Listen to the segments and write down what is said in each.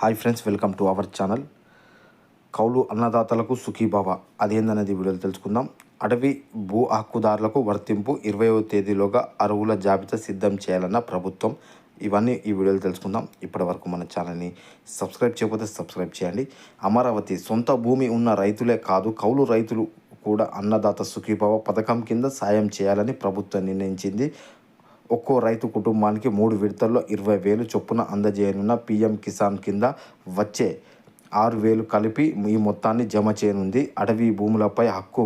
Hi friends welcome to our channel. కౌలు అన్నదాతలకు సుఖీభావ. అదేందనేది వీడియోలో తెలుసుకుందాం. అటవీ భూ హక్కుదారులకు వర్తింపు ఇరవైవ తేదీలోగా అరువుల జాబితా సిద్ధం చేయాలన్న ప్రభుత్వం. ఇవన్నీ ఈ వీడియోలో తెలుసుకుందాం. ఇప్పటి వరకు మన ఛానల్ని సబ్స్క్రైబ్ చేయకపోతే సబ్స్క్రైబ్ చేయండి. అమరావతి సొంత భూమి ఉన్న రైతులే కాదు కౌలు రైతులు కూడా అన్నదాత సుఖీభావ పథకం కింద సాయం చేయాలని ప్రభుత్వం నిర్ణయించింది. ఒక్కో రైతు కుటుంబానికి మూడు విడతల్లో ఇరవై వేలు చొప్పున అందజేయనున్న పీఎం కిసాన్ కింద వచ్చే ఆరు వేలు కలిపి ఈ మొత్తాన్ని జమ చేయనుంది. అటవీ భూములపై హక్కు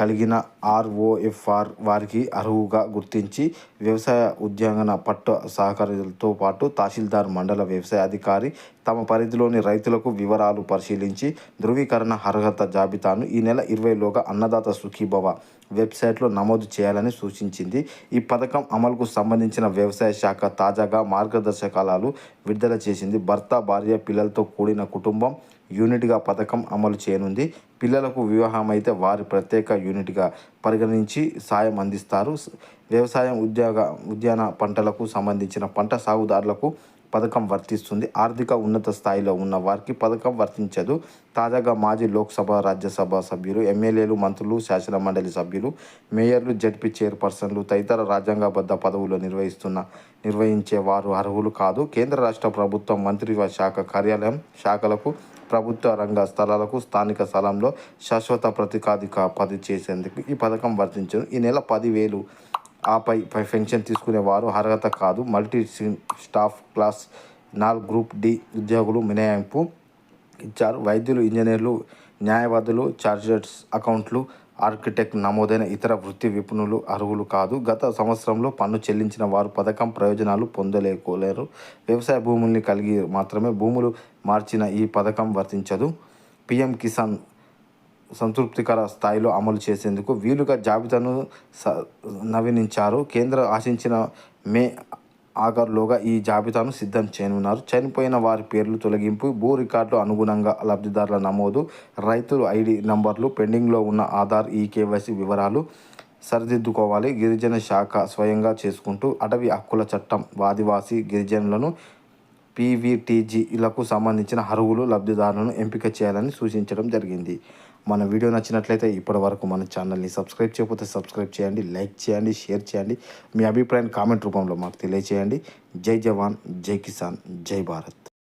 కలిగిన ఆర్ఓఎఫ్ఆర్ వారికి అర్హుగా గుర్తించి వ్యవసాయ ఉద్యాంగన పట్ట సహకారులతో పాటు తహసీల్దార్ మండల వ్యవసాయ అధికారి తమ పరిధిలోని రైతులకు వివరాలు పరిశీలించి ధృవీకరణ అర్హత జాబితాను ఈ నెల ఇరవైలోగా అన్నదాత సుఖీభవ వెబ్సైట్లో నమోదు చేయాలని సూచించింది. ఈ పథకం అమలుకు సంబంధించిన వ్యవసాయ శాఖ తాజాగా మార్గదర్శకాలు విడుదల చేసింది. భర్త భార్య పిల్లలతో కూడిన కుటుంబం యూనిట్గా పథకం అమలు చేయనుంది. పిల్లలకు వివాహం అయితే వారి ప్రత్యేక యూనిట్గా పరిగణించి సాయం అందిస్తారు. వ్యవసాయం ఉద్యోగ ఉద్యాన పంటలకు సంబంధించిన పంట సాగుదారులకు పథకం వర్తిస్తుంది. ఆర్థిక ఉన్నత స్థాయిలో ఉన్న వారికి పథకం వర్తించదు. తాజాగా మాజీ లోక్సభ రాజ్యసభ సభ్యులు ఎమ్మెల్యేలు మంత్రులు శాసన మండలి సభ్యులు మేయర్లు జడ్పీ చైర్పర్సన్లు తదితర రాజ్యాంగబద్ధ పదవులు నిర్వహిస్తున్న నిర్వహించే వారు అర్హులు కాదు. కేంద్ర రాష్ట్ర ప్రభుత్వం మంత్రిత్వ శాఖ కార్యాలయం శాఖలకు ప్రభుత్వ రంగ స్థలాలకు స్థానిక స్థలంలో శాశ్వత ప్రతికాధిక పది చేసేందుకు ఈ పథకం వర్తించను. ఈ నెల పదివేలు ఆపై పెన్షన్ తీసుకునే వారు అర్హత కాదు. మల్టీ స్టాఫ్ క్లాస్ నాలుగు గ్రూప్ డి ఉద్యోగులు మినహాయింపు ఇచ్చారు. వైద్యులు ఇంజనీర్లు న్యాయవాదులు చార్జర్స్ అకౌంట్లు ఆర్కిటెక్ట్ నమోదైన ఇతర వృత్తి నిపుణులు అర్హులు కాదు. గత సంవత్సరంలో పన్ను చెల్లించిన వారు పథకం ప్రయోజనాలు పొందలేకోలేరు వ్యవసాయ భూముల్ని కలిగి మాత్రమే భూములు మార్చిన ఈ పథకం వర్తించదు. పిఎం కిసాన్ సంతృప్తికర స్థాయిలో అమలు చేసేందుకు వీలుగా జాబితాను స నవీనించారు. కేంద్ర ఆశించిన మే ఆఖరులోగా ఈ జాబితాను సిద్ధం చేయనున్నారు. చనిపోయిన వారి పేర్లు తొలగింపు భూ రికార్డులు అనుగుణంగా లబ్ధిదారుల నమోదు రైతులు ఐడి నంబర్లు పెండింగ్లో ఉన్న ఆధార్ ఈ కేవైసీ వివరాలు సరిదిద్దుకోవాలి. గిరిజన శాఖ స్వయంగా చేసుకుంటూ అటవీ హక్కుల చట్టం ఆదివాసీ గిరిజనులను పీవీటీజీలకు సంబంధించిన అర్హులు లబ్ధిదారులను ఎంపిక చేయాలని సూచించడం జరిగింది. మన వీడియో నచ్చినట్లయితే ఇప్పటి వరకు మన ఛానల్ని సబ్స్క్రైబ్ చేయకపోతే సబ్స్క్రైబ్ చేయండి లైక్ చేయండి షేర్ చేయండి. మీ అభిప్రాయాన్ని కామెంట్ రూపంలో మాకు తెలియచేయండి. జై జవాన్ జై కిసాన్ జై భారత్.